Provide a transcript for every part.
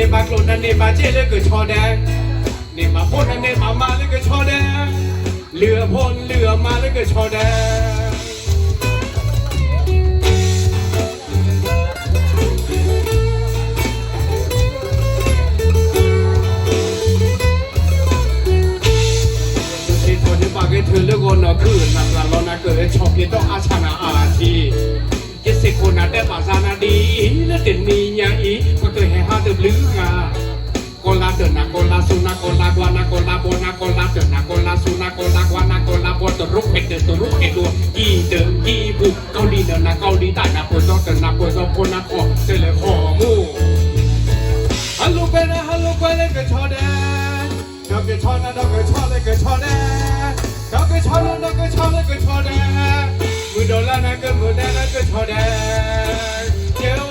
နေပါကလုံးနဲ့နေပါကျဲလေကချော်တယ်နေပါဖို့နဲ့နေပါမလေကချော်တယ်เรือพ่นเรือมาเลยก็ชอတယ် ที่ตัวที่ปากให้เธอเลือกคนเนาะคือนักละล้อนะเกิดชอบกินต้องอาชนาอาทียี่สิบคนนะได้ปาซา นนะโกลาสุนะโกลากวานะโกลาโบนะโกลาเดินนะโกลาสุนะโกลากวานะโกลาโบตัวรุกเห็ดเดินตัวรุกเดตัวอีเดินอีบุกเกาหลีเดินนะเกาหลีใต้นะปวดซอกเดินนะปวดซอกปวดนะคอเจอเลยคอมูฮัลโหลไปนะฮัลโหลไปเลยก็ชอแดนดอกก็ชอนะดอกก็ชอเลยก็ชอแดนดอกก็ชอนะดอกก็ชอเลยก็ชอแดนมือโดนแล้วนะก็มือแดนแล้วก็ชอแดนเยอ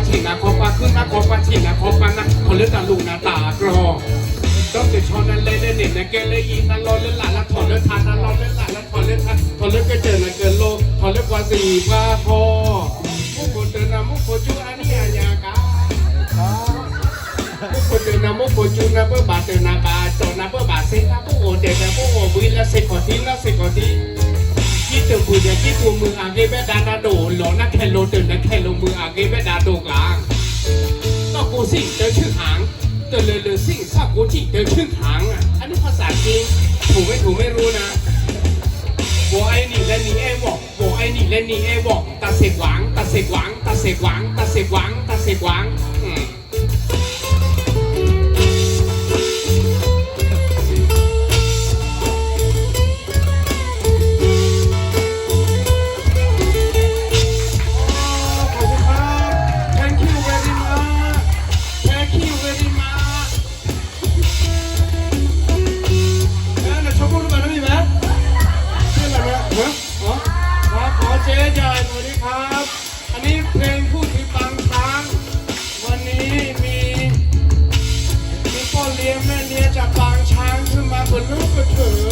ว่าเฉ่งนะคบว่าขึ้นนาคบว่าเฉ่งนะคบว่านะคนเลือดตาลุงนาตากรอต้องเด็ดชอนนั้นเลยเน็ตนะเกลยยิงนันรอนเล่นหลานละถอนเลือดทานนันรอนเล่นหลานละถอนเลือดทานถอนเลือดก็เจอนะเกินโลกถอนเลือดกว่าสี่ผ้าพอมุกโคเดินนะมุกโคจูอันเนี้ยากามุกคนเดินนะมุกคนจูนะเพื่อบาดเดินนะบาดจอนะเพื่อบาดเซ็ตนะผู้โอเด็ดนะผู้โอบุยละเสกตขอทิ้ละเสกตขอทิ้งคิดถึงคุยนะคิดตัวมืออางเก็บแม่ดานาโดหลอนะแคโลเดินนะแคโล สิ่งเจอชื่อหางเจอเลยเลือสิ่งข้ากูจิเจอชื่อหางอะอันนี้ภาษาจีนถูกไม่ถูกไม่รู้นะโบไอหนีและหนีเอวอโบไอหนีและหนีเอวอตาเสกหวังตาเสกหวังตาเสกหวังตาเสกหวังตาเสกหวัง แม่เลี้ยจากบางช้างขึ้นมาบนลูกกระเถือ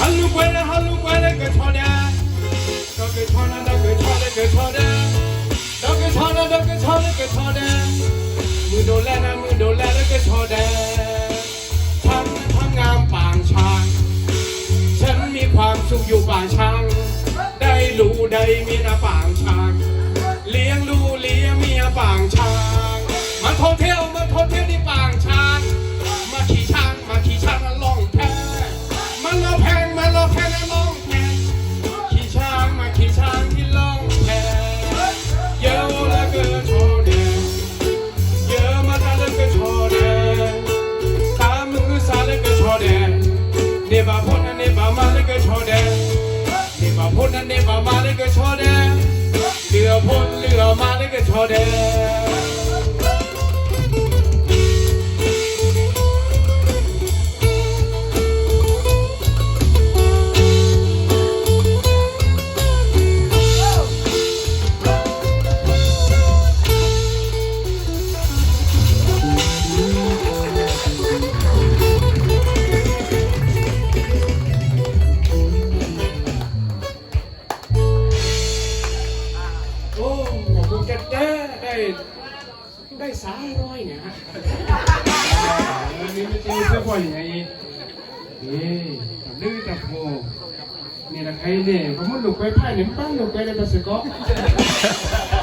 ฮัลโหลไปเลยฮัลโหลไปเลยกระชอแดง Dog is hana, dog is hana, dog is hana. Dog is hana, dog is hana, dog is hana. มือโดนแล้วนะมือโดนแลแล้วก็ชอแดงฉันทำงามปางช้าง ฉันมีความสุขอยู่ปางช้าง ได้รู้ได้มีนะป เรือพ่นเรือ สามร้อยเนี่ยฮะนี่ไม่ใช่เสื้อพ่อยังไงนี่ลื้อตะโพ